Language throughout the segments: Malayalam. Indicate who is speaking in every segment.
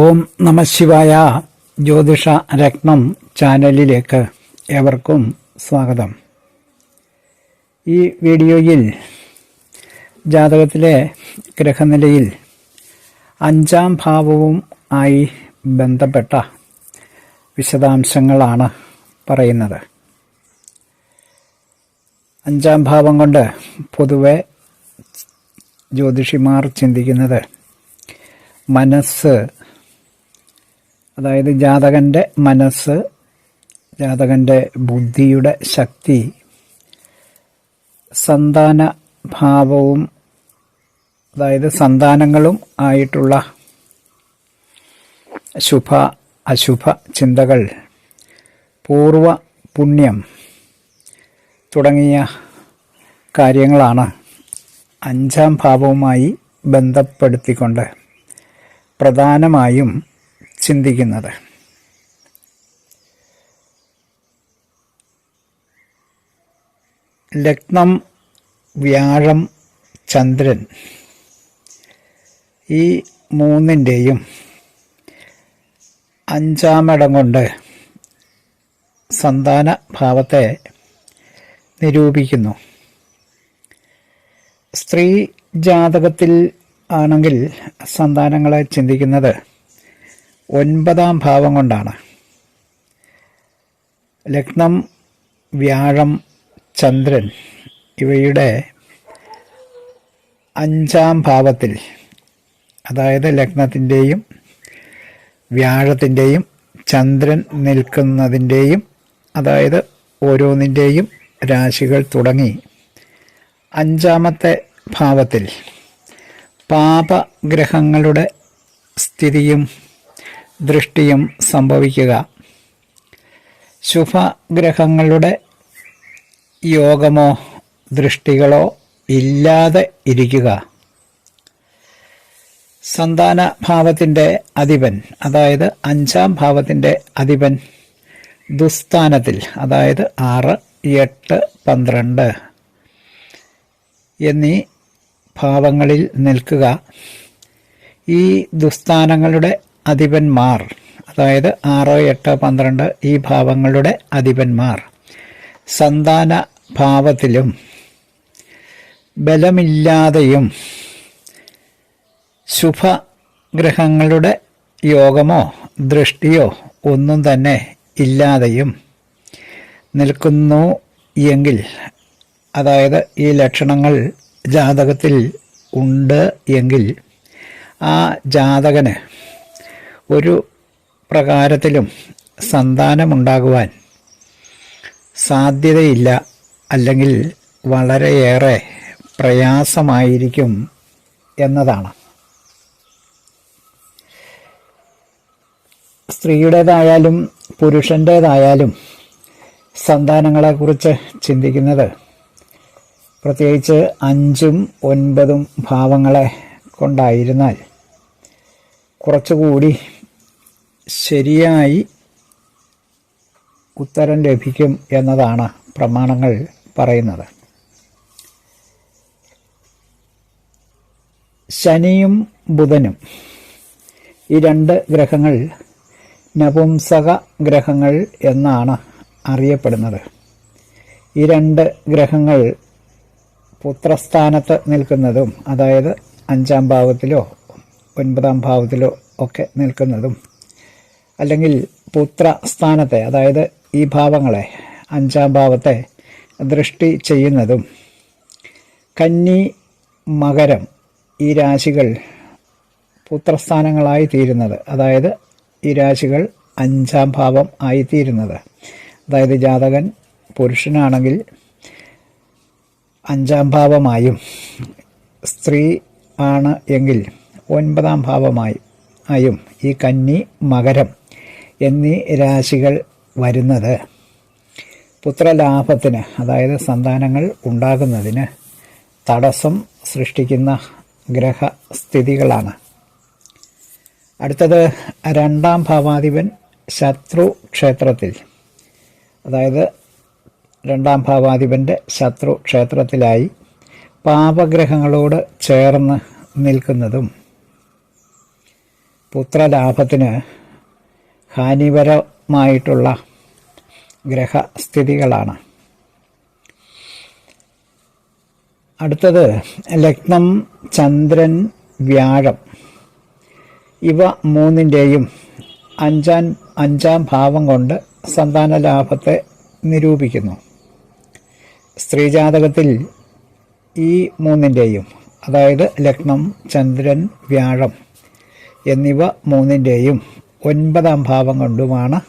Speaker 1: ഓം നമശിവായ ജ്യോതിഷ രത്നം ചാനലിലേക്ക് ഏവർക്കും സ്വാഗതം. ഈ വീഡിയോയിൽ ജാതകത്തിലെ ഗ്രഹനിലയിൽ അഞ്ചാം ഭാവവും ആയി ബന്ധപ്പെട്ട വിശദാംശങ്ങളാണ് പറയുന്നത്. അഞ്ചാം ഭാവം കൊണ്ട് പൊതുവെ ജ്യോതിഷിമാർ ചിന്തിക്കുന്നത് മനസ്സ് അതായത് ജാതകന്റെ മനസ്സ് ജാതകന്റെ ബുദ്ധിയുടെ ശക്തി സന്താന ഭാവവും അതായത് സന്താനങ്ങളും ആയിട്ടുള്ള ശുഭ അശുഭ ചിന്തകൾ പൂർവ പുണ്യം തുടങ്ങിയ കാര്യങ്ങളാണ് അഞ്ചാം ഭാവവുമായി ബന്ധപ്പെടുത്തിക്കൊണ്ട് പ്രധാനമായും ചിന്തിക്കുന്നത്. ലഗ്നം വ്യാഴം ചന്ദ്രൻ ഈ മൂന്നിന്റെയും അഞ്ചാമിടം കൊണ്ട് സന്താന ഭാവത്തെ നിരൂപിക്കുന്നു. സ്ത്രീ ജാതകത്തിൽ ആണെങ്കിൽ സന്താനങ്ങളെ ചിന്തിക്കുന്നത് ഒൻപതാം ഭാവം കൊണ്ടാണ്. ലഗ്നം വ്യാഴം ചന്ദ്രൻ ഇവയുടെ അഞ്ചാം ഭാവത്തിൽ അതായത് ലഗ്നത്തിന്റെയും വ്യാഴത്തിന്റെയും ചന്ദ്രൻ നിൽക്കുന്നതിന്റെയും അതായത് ഓരോന്നിന്റെയും രാശികൾ തുടങ്ങി. അഞ്ചാമത്തെ ഭാവത്തിൽ പാപഗ്രഹങ്ങളുടെ സ്ഥിതിയും ദൃഷ്ടിയും സംഭവിക്കുക. ശുഭഗ്രഹങ്ങളുടെ യോഗമോ ദൃഷ്ടികളോ ഇല്ലാതെ ഇരിക്കുക. സന്താന ഭാവത്തിന്റെ അധിപൻ അതായത് അഞ്ചാം ഭാവത്തിന്റെ അധിപൻ ദുസ്ഥാനത്തിൽ അതായത് ആറ് എട്ട് പന്ത്രണ്ട് എന്നീ ഭാവങ്ങളിൽ നിൽക്കുക. ഈ ദുസ്ഥാനങ്ങളുടെ അധിപന്മാർ. അതായത് ആറ് എട്ട് പന്ത്രണ്ട് ഈ ഭാവങ്ങളുടെ അധിപന്മാർ. സന്താന ഭാവത്തിലും ബലമില്ലാതെയും ശുഭഗ്രഹങ്ങളുടെ യോഗമോ ദൃഷ്ടിയോ ഒന്നും തന്നെ ഇല്ലാതെയും നിൽക്കുന്നു എങ്കിൽ അതായത് ഈ ലക്ഷണങ്ങൾ ജാതകത്തിൽ ഉണ്ട് എങ്കിൽ ആ ജാതകന് ഒരു പ്രകാരത്തിലും സന്താനമുണ്ടാകുവാൻ സാധ്യതയില്ല അല്ലെങ്കിൽ വളരെയേറെ പ്രയാസമായിരിക്കും എന്നതാണ്. സ്ത്രീയുടേതായാലും പുരുഷന്റേതായാലും സന്താനങ്ങളെക്കുറിച്ച് ചിന്തിക്കുന്നത് പ്രത്യേകിച്ച് അഞ്ചും ഒൻപതും ഭാവങ്ങളെ കൊണ്ടായിരുന്നാൽ കുറച്ചുകൂടി ശരിയായി ഉത്തരം ലഭിക്കും എന്നതാണ് പ്രമാണങ്ങൾ പറയുന്നത്. ശനിയും ബുധനും ഈ രണ്ട് ഗ്രഹങ്ങൾ നപുംസക ഗ്രഹങ്ങൾ എന്നാണ് അറിയപ്പെടുന്നത്. ഈ രണ്ട് ഗ്രഹങ്ങൾ പുത്രസ്ഥാനത്ത് നിൽക്കുന്നതും അതായത് അഞ്ചാം ഭാവത്തിലോ ഒൻപതാം ഭാവത്തിലോ ഒക്കെ നിൽക്കുന്നതും അല്ലെങ്കിൽ പുത്രസ്ഥാനത്തെ അതായത് ഈ ഭാവങ്ങളെ അഞ്ചാം ഭാവത്തെ ദൃഷ്ടി ചെയ്യുന്നതും കന്നി മകരം ഈ രാശികൾ പുത്രസ്ഥാനങ്ങളായി തീരുന്നത് അതായത് ഈ രാശികൾ അഞ്ചാം ഭാവം ആയിത്തീരുന്നത് അതായത് ജാതകൻ പുരുഷനാണെങ്കിൽ അഞ്ചാം ഭാവമായും സ്ത്രീ ആണ് എങ്കിൽ ഒൻപതാം ഭാവമായി ആയും ഈ കന്നി മകരം എന്നീ രാശികൾ വരുന്നത് പുത്രലാഭത്തിന് അതായത് സന്താനങ്ങൾ ഉണ്ടാകുന്നതിന് തടസ്സം സൃഷ്ടിക്കുന്ന ഗ്രഹസ്ഥിതികളാണ്. അടുത്തത് രണ്ടാം ഭാവാധിപൻ ശത്രു ക്ഷേത്രത്തിൽ. അതായത് രണ്ടാം ഭാവാധിപന്റെ ശത്രു ക്ഷേത്രത്തിലായി പാപഗ്രഹങ്ങളോട് ചേർന്ന് നിൽക്കുന്നതും. പുത്രലാഭത്തിന് ഹാനിപരമായിട്ടുള്ള ഗ്രഹസ്ഥിതികളാണ്. അടുത്തത് ലഗ്നം ചന്ദ്രൻ വ്യാഴം. ഇവ മൂന്നിന്റെയും അഞ്ചാം അഞ്ചാം ഭാവം കൊണ്ട് സന്താന ലാഭത്തെ നിരൂപിക്കുന്നു. സ്ത്രീജാതകത്തിൽ ഈ മൂന്നിന്റെയും അതായത് ലഗ്നം ചന്ദ്രൻ വ്യാഴം എന്നിവ മൂന്നിന്റെയും ഒൻപതാം ഭാവം കൊണ്ടുമാണ്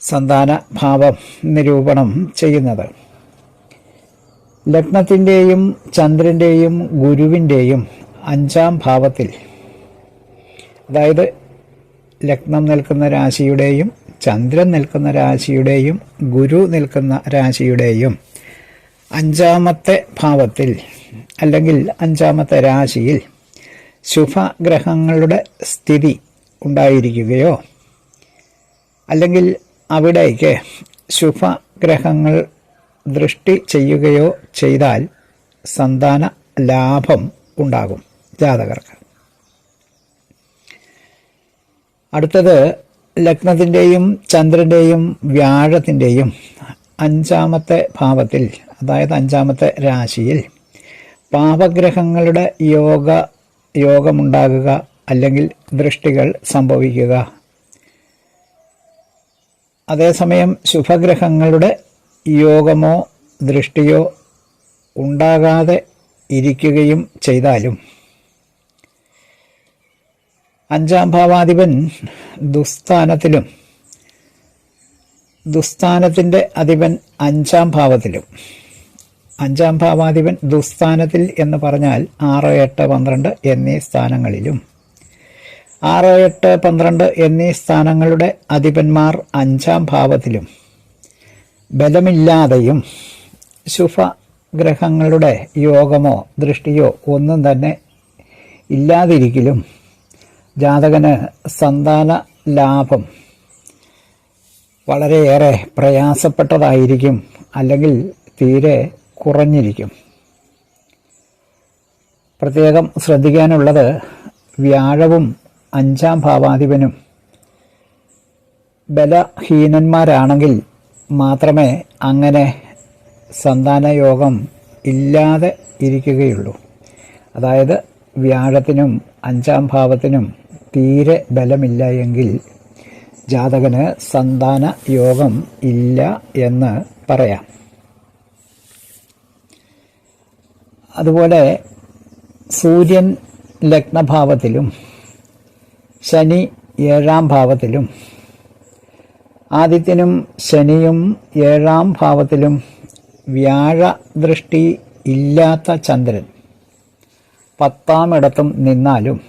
Speaker 1: സന്താന ഭാവം നിരൂപണം ചെയ്യുന്നത്. ലഗ്നത്തിന്റെയും ചന്ദ്രന്റെയും ഗുരുവിന്റെയും അഞ്ചാം ഭാവത്തിൽ അതായത് ലഗ്നം നിൽക്കുന്ന രാശിയുടെയും ചന്ദ്രൻ നിൽക്കുന്ന രാശിയുടെയും ഗുരു നിൽക്കുന്ന രാശിയുടെയും അഞ്ചാമത്തെ ഭാവത്തിൽ അല്ലെങ്കിൽ അഞ്ചാമത്തെ രാശിയിൽ ശുഭഗ്രഹങ്ങളുടെ സ്ഥിതി ഉണ്ടായിരിക്കുകയോ അല്ലെങ്കിൽ അവിടേക്ക് ശുഭഗ്രഹങ്ങൾ ദൃഷ്ടി ചെയ്യുകയോ ചെയ്താൽ സന്താന ലാഭം ഉണ്ടാകും ജാതകർക്ക്. അടുത്തത് ലഗ്നത്തിന്റെയും ചന്ദ്രന്റെയും വ്യാഴത്തിന്റെയും അഞ്ചാമത്തെ ഭാവത്തിൽ അതായത് അഞ്ചാമത്തെ രാശിയിൽ പാപഗ്രഹങ്ങളുടെ യോഗ യോഗമുണ്ടാകുക അല്ലെങ്കിൽ ദൃഷ്ടികൾ സംഭവിക്കുക. അതേസമയം ശുഭഗ്രഹങ്ങളുടെ യോഗമോ ദൃഷ്ടിയോ ഉണ്ടാകാതെ ഇരിക്കുകയും ചെയ്താലും അഞ്ചാം ഭാവാധിപൻ ദുസ്ഥാനത്തിലും ദുസ്ഥാനത്തിന്റെ അധിപൻ അഞ്ചാം ഭാവത്തിലും. അഞ്ചാം ഭാവാധിപൻ ദുസ്ഥാനത്തിൽ എന്ന് പറഞ്ഞാൽ ആറ് എട്ട് പന്ത്രണ്ട് എന്നീ സ്ഥാനങ്ങളിലും. ആറ് എട്ട് പന്ത്രണ്ട് എന്നീ സ്ഥാനങ്ങളുടെ അധിപന്മാർ അഞ്ചാം ഭാവത്തിലും. ബലമില്ലാതെയും ശുഭ ഗ്രഹങ്ങളുടെ യോഗമോ ദൃഷ്ടിയോ ഒന്നും തന്നെ ഇല്ലാതിരിക്കലും ജാതകന് സന്താന ലാഭം വളരെയേറെ പ്രയാസപ്പെട്ടതായിരിക്കും അല്ലെങ്കിൽ തീരെ കുറഞ്ഞിരിക്കും. പ്രത്യേകം ശ്രദ്ധിക്കാനുള്ളത് വ്യാഴവും അഞ്ചാം ഭാവാധിപനും. ബലഹീനന്മാരാണെങ്കിൽ മാത്രമേ അങ്ങനെ സന്താനയോഗം ഇല്ലാതെ ഇരിക്കുകയുള്ളൂ. അതായത് വ്യാഴത്തിനും അഞ്ചാം ഭാവത്തിനും തീരെ ബലമില്ല എങ്കിൽ ജാതകന് സന്താന യോഗം ഇല്ല എന്ന് പറയാം. അതുപോലെ സൂര്യൻ ലഗ്നഭാവത്തിലും ശനി ഏഴാം ഭാവത്തിലും. ആദിത്യനും ശനിയും ഏഴാം ഭാവത്തിലും വ്യാഴ ദൃഷ്ടി ഇല്ലാത്ത ചന്ദ്രൻ പത്താമിടത്തും നിന്നാലും.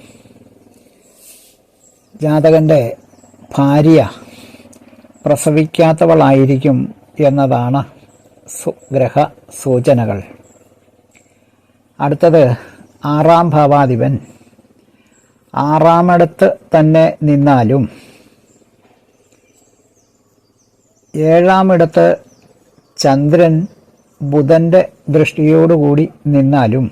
Speaker 1: ജാതകന്റെ ഭാര്യ പ്രസവിക്കാത്തവളായിരിക്കും എന്നതാണ് ഗ്രഹ സൂചനകൾ. അടുത്തത് ആറാം ഭാവാധിപൻ ആറാമിടത്ത് തന്നെ നിന്നാലും ഏഴാമിടത്ത് ചന്ദ്രൻ ബുധന്റെ ദൃഷ്ടിയോടുകൂടി നിന്നാലും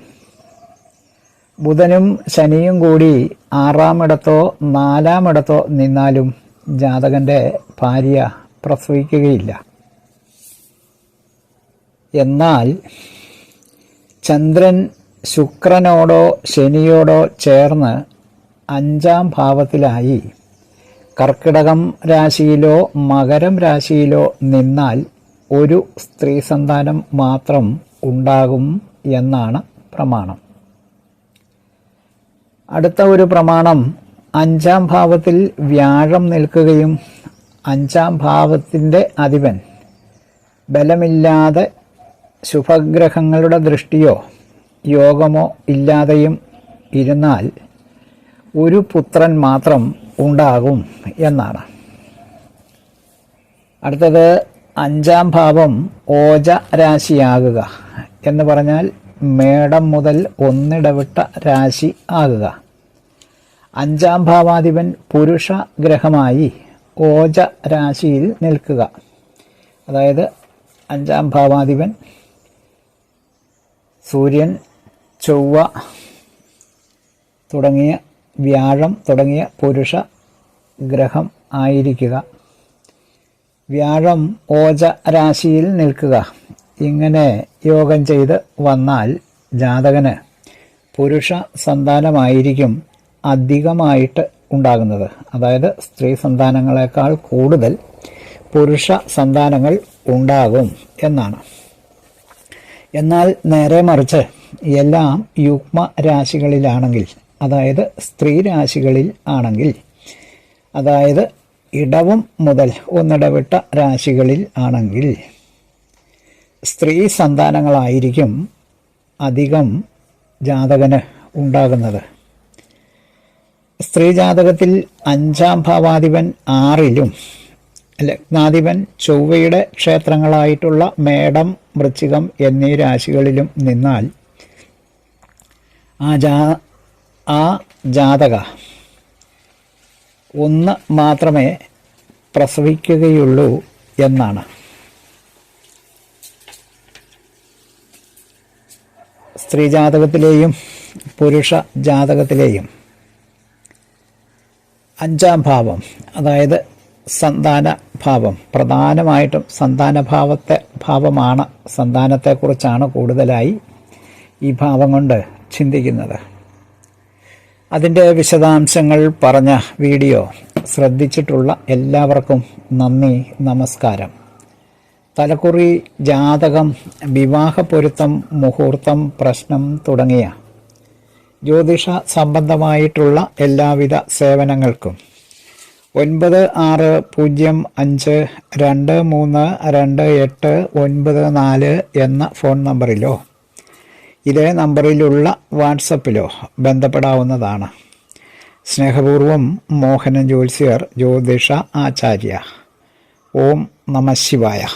Speaker 1: ബുധനും ശനിയും കൂടി ആറാമിടത്തോ നാലാമിടത്തോ നിന്നാലും ജാതകന്റെ ഭാര്യ പ്രസവിക്കുകയില്ല. എന്നാൽ ചന്ദ്രൻ ശുക്രനോടോ ശനിയോടോ ചേർന്ന് അഞ്ചാം ഭാവത്തിലായി. കർക്കിടകം രാശിയിലോ മകരം രാശിയിലോ നിന്നാൽ ഒരു സ്ത്രീ സന്താനം മാത്രം ഉണ്ടാകും എന്നാണ് പ്രമാണം. അടുത്ത ഒരു പ്രമാണം അഞ്ചാം ഭാവത്തിൽ വ്യാഴം നിൽക്കുകയും അഞ്ചാം ഭാവത്തിന്റെ അധിപൻ. ബലമില്ലാതെ ശുഭഗ്രഹങ്ങളുടെ ദൃഷ്ടിയോ യോഗമോ ഇല്ലാതെയും ഇരുന്നാൽ ഒരു പുത്രൻ മാത്രം ഉണ്ടാകും എന്നാണ്. അടുത്തത് അഞ്ചാം ഭാവം ഓജ രാശിയാകുക എന്ന് പറഞ്ഞാൽ മേടം മുതൽ ഒന്നിടവിട്ട രാശി ആകുക. അഞ്ചാം ഭാവാധിപൻ പുരുഷ ഗ്രഹമായി ഓജ രാശിയിൽ നിൽക്കുക. അതായത് അഞ്ചാം ഭാവാധിപൻ സൂര്യൻ ചൊവ്വ തുടങ്ങിയ വ്യാഴം തുടങ്ങിയ പുരുഷ ഗ്രഹം ആയിരിക്കുക. വ്യാഴം ഓജ രാശിയിൽ നിൽക്കുക. ഇങ്ങനെ യോഗം ചെയ്ത് വന്നാൽ ജാതകന് പുരുഷ സന്താനമായിരിക്കും അധികമായിട്ട് ഉണ്ടാകുന്നത്. അതായത് സ്ത്രീ സന്താനങ്ങളെക്കാൾ കൂടുതൽ പുരുഷ സന്താനങ്ങൾ ഉണ്ടാകും എന്നാണ്. എന്നാൽ നേരെ മറിച്ച് എല്ലാം യുഗ്മ രാശികളിലാണെങ്കിൽ അതായത് സ്ത്രീ രാശികളിൽ ആണെങ്കിൽ അതായത് ഇടവും മുതൽ ഒന്നിടവിട്ട രാശികളിൽ ആണെങ്കിൽ സ്ത്രീ സന്താനങ്ങളായിരിക്കും അധികം ജാതകന് ഉണ്ടാകുന്നത്. സ്ത്രീ ജാതകത്തിൽ അഞ്ചാം ഭാവാധിപൻ ആറിലും ലഗ്നാധിപൻ ചൊവ്വയുടെ ക്ഷേത്രങ്ങളായിട്ടുള്ള മേടം വൃശ്ചികം എന്നീ രാശികളിലും നിന്നാൽ ആ ജാ ആ ജാതക ഒന്ന് മാത്രമേ പ്രസവിക്കുകയുള്ളൂ എന്നാണ്. സ്ത്രീ ജാതകത്തിലെയും പുരുഷ ജാതകത്തിലെയും അഞ്ചാം ഭാവം അതായത് സന്താന ഭാവം. പ്രധാനമായിട്ടും സന്താനഭാവത്തെ ഭാവമാണ് സന്താനത്തെക്കുറിച്ചാണ് കൂടുതലായി ഈ ഭാവം കൊണ്ട് ചിന്തിക്കുന്നത്. അതിന്റെ വിശദാംശങ്ങൾ പറഞ്ഞ വീഡിയോ ശ്രദ്ധിച്ചിട്ടുള്ള എല്ലാവർക്കും നന്ദി നമസ്കാരം. തലക്കുറി ജാതകം വിവാഹ പൊരുത്തം മുഹൂർത്തം പ്രശ്നം തുടങ്ങിയ ജ്യോതിഷ സംബന്ധമായിട്ടുള്ള എല്ലാവിധ സേവനങ്ങൾക്കും. ഒൻപത് ആറ് പൂജ്യം അഞ്ച് രണ്ട് മൂന്ന് രണ്ട് എട്ട് ഒൻപത് നാല് എന്ന ഫോൺ നമ്പറിലോ ഇതേ നമ്പറിലുള്ള വാട്സപ്പിലോ ബന്ധപ്പെടാവുന്നതാണ്. സ്നേഹപൂർവം മോഹനൻ ജ്യോത്സ്യർ ജ്യോതിഷ ആചാര്യ. ഓം നമ ശിവായ.